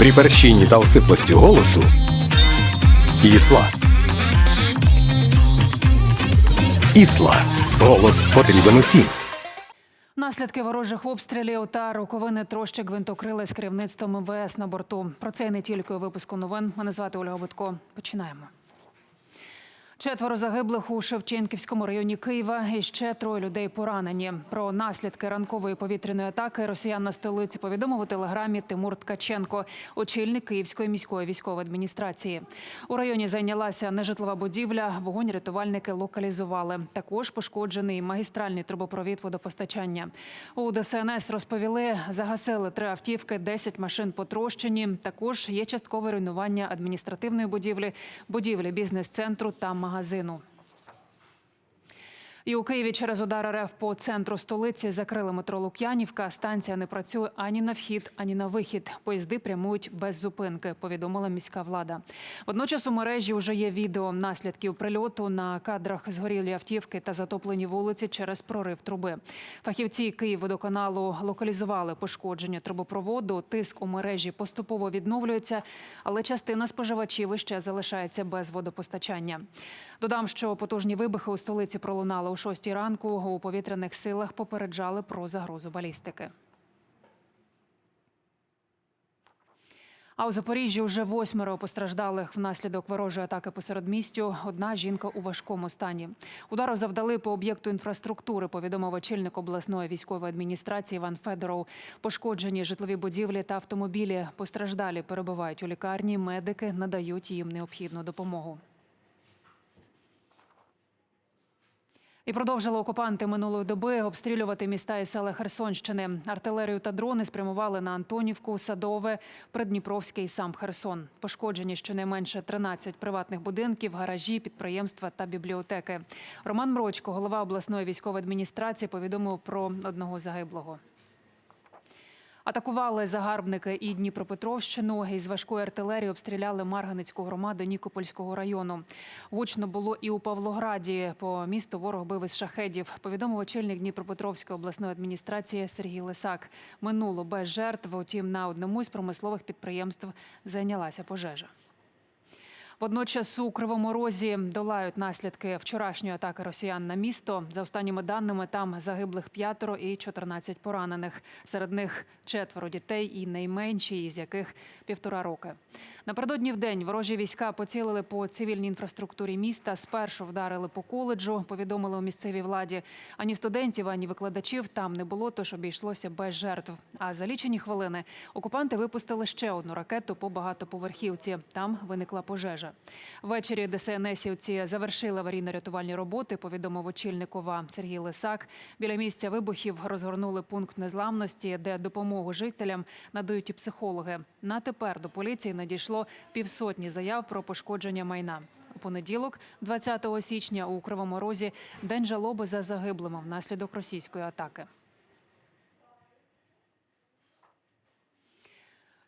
При перщині та осиплості голосу Ісла. Ісла. Голос потрібен усім. Наслідки ворожих обстрілів та роковини трощі гвинтокрили з керівництвом МВС на борту. Про це і не тільки у випуску новин. Мене звати Ольга Бутко. Починаємо. Четверо загиблих у Шевченківському районі Києва і ще троє людей поранені. Про наслідки ранкової повітряної атаки росіян на столиці повідомив у телеграмі Тимур Ткаченко, очільник Київської міської військової адміністрації. У районі зайнялася нежитлова будівля. Вогонь рятувальники локалізували. Також пошкоджений магістральний трубопровід водопостачання. У ДСНС розповіли, загасили три автівки, 10 машин потрощені. Також є часткове руйнування адміністративної будівлі, будівлі бізнес-центру та магазину магазину. І у Києві через удар РФ по центру столиці закрили метро Лук'янівка. Станція не працює ані на вхід, ані на вихід. Поїзди прямують без зупинки, повідомила міська влада. Водночас у мережі вже є відео наслідків прильоту на кадрах згорілі автівки та затоплені вулиці через прорив труби. Фахівці Київводоканалу локалізували пошкодження трубопроводу. Тиск у мережі поступово відновлюється, але частина споживачів іще залишається без водопостачання. Додам, що потужні вибухи у столиці пролунали о 6 ранку. У повітряних силах попереджали про загрозу балістики. А у Запоріжжі вже восьмеро постраждалих внаслідок ворожої атаки посеред містю. Одна жінка у важкому стані. Удару завдали по об'єкту інфраструктури. Повідомив очільник обласної військової адміністрації Іван Федоров. Пошкоджені житлові будівлі та автомобілі. Постраждалі перебувають у лікарні. Медики надають їм необхідну допомогу. І продовжили окупанти минулої доби обстрілювати міста і села Херсонщини. Артилерію та дрони спрямували на Антонівку, Садове, Придніпровське і сам Херсон. Пошкоджені щонайменше 13 приватних будинків, гаражі, підприємства та бібліотеки. Роман Мрочко, голова обласної військової адміністрації, повідомив про одного загиблого. Атакували загарбники і Дніпропетровщину. Із важкої артилерії обстріляли Марганицьку громаду Нікопольського району. Гучно було і у Павлограді. По місту ворог бив із шахедів. Повідомив очільник Дніпропетровської обласної адміністрації Сергій Лисак. Минуло без жертв. Утім, на одному із промислових підприємств зайнялася пожежа. Водночас у Кривому Розі долають наслідки вчорашньої атаки росіян на місто. За останніми даними, там загиблих п'ятеро і 14 поранених. Серед них четверо дітей і найменші, із яких півтора роки. Напередодні в день ворожі війська поцілили по цивільній інфраструктурі міста. Спершу вдарили по коледжу. Повідомили у місцевій владі. Ані студентів, ані викладачів там не було, тож обійшлося без жертв. А за лічені хвилини окупанти випустили ще одну ракету по багатоповерхівці. Там виникла пожежа. Ввечері ДСНСівці завершили аварійно-рятувальні роботи. Повідомив очільник ОВА Сергій Лисак. Біля місця вибухів розгорнули пункт незламності, де допомогу жителям надають і психологи. На тепер до поліції надійшло півсотні заяв про пошкодження майна. У понеділок, 20 січня, у Кривому Розі день жалоби за загиблими внаслідок російської атаки.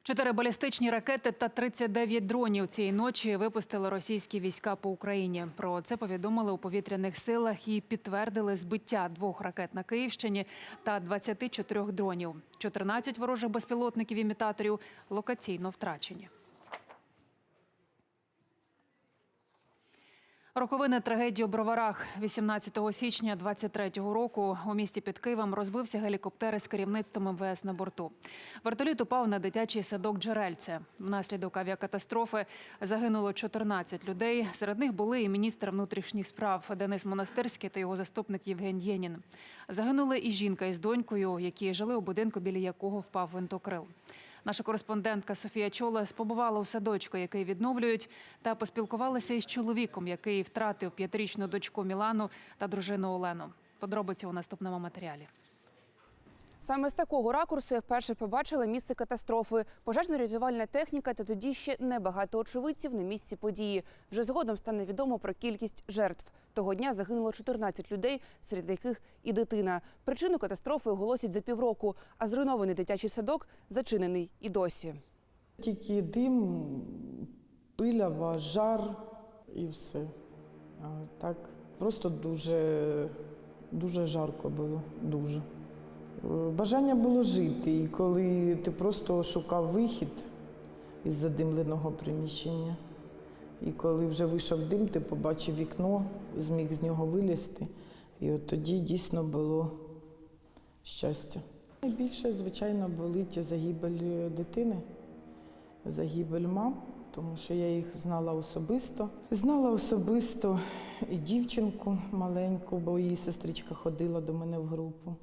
Чотири балістичні ракети та 39 дронів цієї ночі випустили російські війська по Україні. Про це повідомили у повітряних силах і підтвердили збиття двох ракет на Київщині та 24 дронів. 14 ворожих безпілотників імітаторів локаційно втрачені. Роковини трагедії у Броварах 18 січня 23-го року у місті під Києвом розбився гелікоптер із керівництвом МВС на борту. Вертоліт упав на дитячий садок Джерельце. Внаслідок авіакатастрофи загинуло 14 людей. Серед них були і міністр внутрішніх справ Денис Монастирський та його заступник Євген Єнін. Загинули і жінка із донькою, які жили у будинку, біля якого впав винтокрил. Наша кореспондентка Софія Чолес побувала у садочку, який відновлюють, та поспілкувалася із чоловіком, який втратив п'ятирічну дочку Мілану та дружину Олену. Подробиці у наступному матеріалі. Саме з такого ракурсу я вперше побачила місце катастрофи. Пожежно-рятувальна техніка та тоді ще небагато очевидців на місці події. Вже згодом стане відомо про кількість жертв. Того дня загинуло 14 людей, серед яких і дитина. Причину катастрофи оголосять за півроку, а зруйнований дитячий садок зачинений і досі. Тільки дим, пилява, жар і все. Так просто дуже, дуже жарко було. Дуже. Е, Бажання було жити, і коли ти просто шукав вихід, із задимленого приміщення. І коли вже вийшов дим, ти побачив вікно, зміг з нього вилізти. І от тоді дійсно було щастя. Найбільше, звичайно, болить загибель дитини, загибель мам, тому що я їх знала особисто. Знала особисто і дівчинку маленьку, бо її сестричка ходила до мене в групу.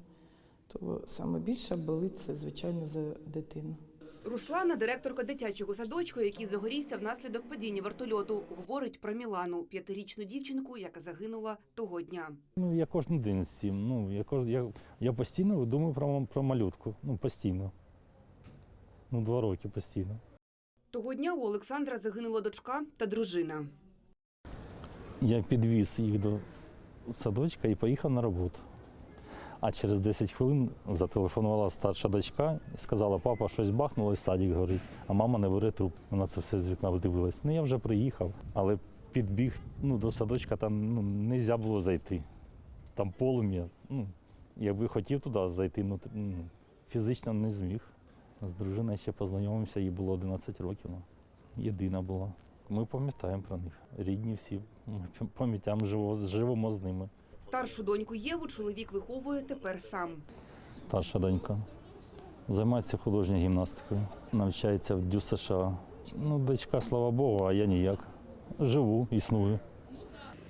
То саме більше болить це, звичайно, за дитину. Руслана, директорка дитячого садочку, який загорівся внаслідок падіння вертольоту, говорить про Мілану, п'ятирічну дівчинку, яка загинула того дня. Ну, я кожен день з цим. Ну, я, кож... я, я постійно думаю про, про малютку. Ну, постійно. Ну, два роки постійно. Того дня у Олександра загинула дочка та дружина. Я підвіз їх до садочка і поїхав на роботу. А через 10 хвилин зателефонувала старша дочка і сказала, папа, щось бахнуло, садик горить, а мама не бере труп. Вона це все з вікна дивилась. Ну, я вже приїхав, але підбіг ну, до садочка, там ну, не можна було зайти. Там полум'я. Ну, якби хотів туди зайти, ну, ну, фізично не зміг. З дружиною ще познайомився, їй було 11 років. ну, Єдина була. Ми пам'ятаємо про них. Рідні всі. Ми пам'ятаємо, живемо з ними. Старшу доньку Єву чоловік виховує тепер сам. Старша донька. Займається художньою гімнастикою. Навчається в ДЮСШ. США. Ну, дочка, слава Богу, а я ніяк. Живу, існую.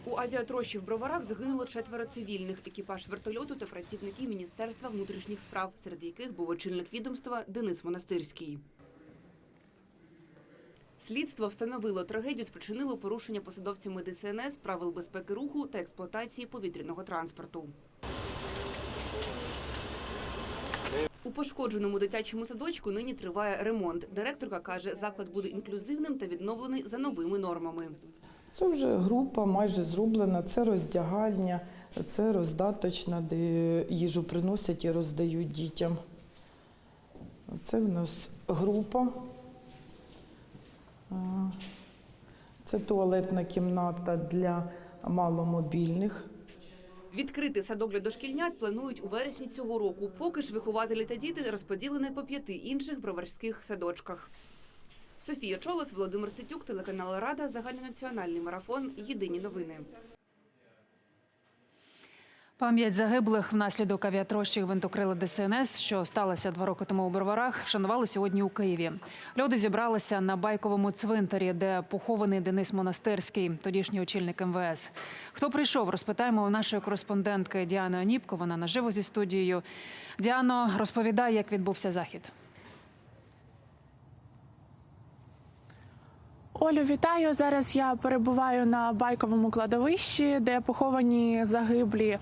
У авіатрощі в Броварах загинуло четверо цивільних. Екіпаж вертольоту та працівники Міністерства внутрішніх справ, серед яких був очільник відомства Денис Монастирський. Слідство встановило трагедію спричинило порушення посадовцями ДСНС правил безпеки руху та експлуатації повітряного транспорту. У пошкодженому дитячому садочку нині триває ремонт. Директорка каже, заклад буде інклюзивним та відновлений за новими нормами. Це вже група майже зроблена, це роздягальня, це роздаточна, де їжу приносять і роздають дітям. Це в нас група. Це туалетна кімната для маломобільних. Відкрити садок для дошкільнят планують у вересні цього року. Поки ж вихователі та діти розподілені по п'яти інших броварських садочках. Софія Чолос, Володимир Ситюк, телеканал Рада, загальнонаціональний марафон. Єдині новини. Пам'ять загиблих внаслідок авіатрощих винтокрила ДСНС, що сталося два роки тому у Броварах, вшанували сьогодні у Києві. Люди зібралися на байковому цвинтарі, де похований Денис Монастирський, тодішній очільник МВС. Хто прийшов, розпитаємо у нашої кореспондентки Діани Оніпко. Вона наживо зі студією. Діано, розповідай, як відбувся захід. Олю, вітаю. Зараз я перебуваю на байковому кладовищі, де поховані загиблі е,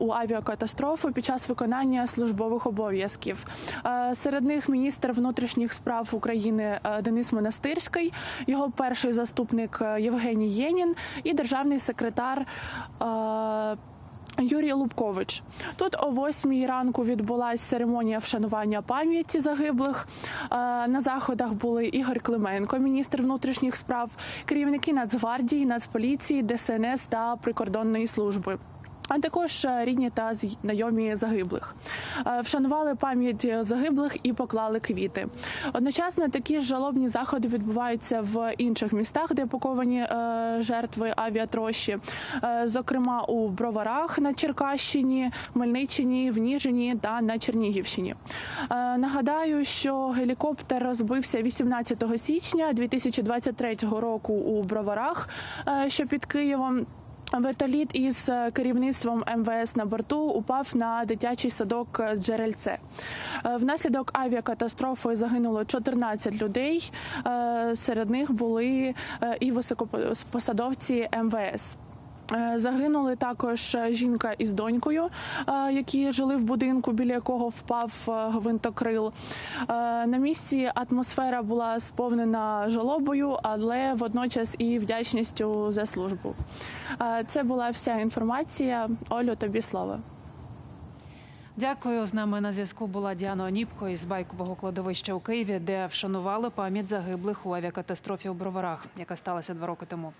у авіакатастрофу під час виконання службових обов'язків. Е, серед них міністр внутрішніх справ України е, Денис Монастирський, його перший заступник Євгеній Єнін і державний секретар. Юрій Лубкович тут о восьмій ранку відбулася церемонія вшанування пам'яті загиблих. Е, На заходах були Ігор Клименко, міністр внутрішніх справ, керівники Нацгвардії, Нацполіції, ДСНС та прикордонної служби. А також е, рідні та знайомі загиблих Е, вшанували пам'ять загиблих і поклали квіти. Одночасно такі ж жалобні заходи відбуваються в інших містах, де паковані е, жертви авіатрощі, зокрема у Броварах на Черкащині, Хмельниччині, в Ніжині та на Чернігівщині. Нагадаю, що гелікоптер розбився 18 січня 2023 року у Броварах, що під Києвом. Вертоліт із е, керівництвом МВС на борту упав на дитячий садок Джерельце. Е, Внаслідок авіакатастрофи загинуло 14 людей. Е, Серед них були і високопосадовці МВС. Е, Загинули також е, жінка із донькою, е, які жили в будинку, біля якого впав гвинтокрил. На місці атмосфера була сповнена жалобою, але водночас і вдячністю за службу. Це була вся інформація. Олю, тобі слово. Дякую. З нами на зв'язку була Діана Оніпко із байкового кладовища у Києві, де вшанували пам'ять загиблих у авіакатастрофі у Броварах, яка сталася два роки тому.